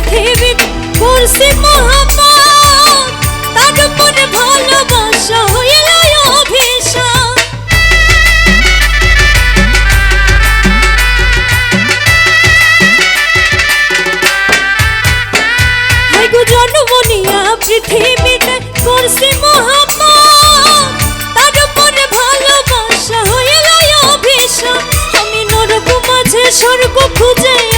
পৃথিবীতে করছে আমি স্বর্গ খুঁজে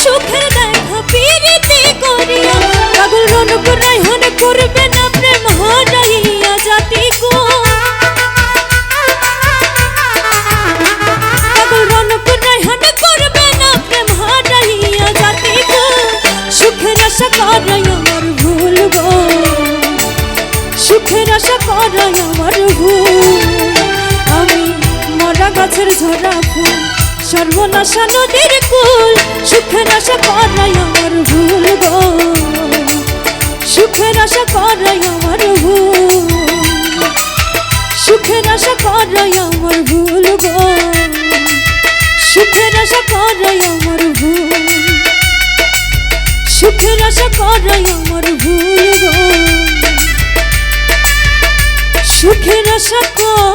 সুখের দেখা পিরিতি করিয়া। পাগল রনক রাইহান করবে না প্রেম, হারাইয়া জাতি গো পাগল রনক রাইহান করবে না প্রেম, হারাইয়া জাতি গো সুখের আশা করাই আমার ভুল গো। সুখের করাই আমার ভুল। আমি মরা গাছের ঝরা ফুল সর্বনাশা নদীর কুল, সুখের আশা করাই আমার ভুল গো। সুখের আশা করাই আমার ভুল। সুখের আশা করাই আমার ভুল গো। সুখের আশা করাই আমার ভুল। সুখের আশা করাই আমার ভুল গো। সুখের আশা কর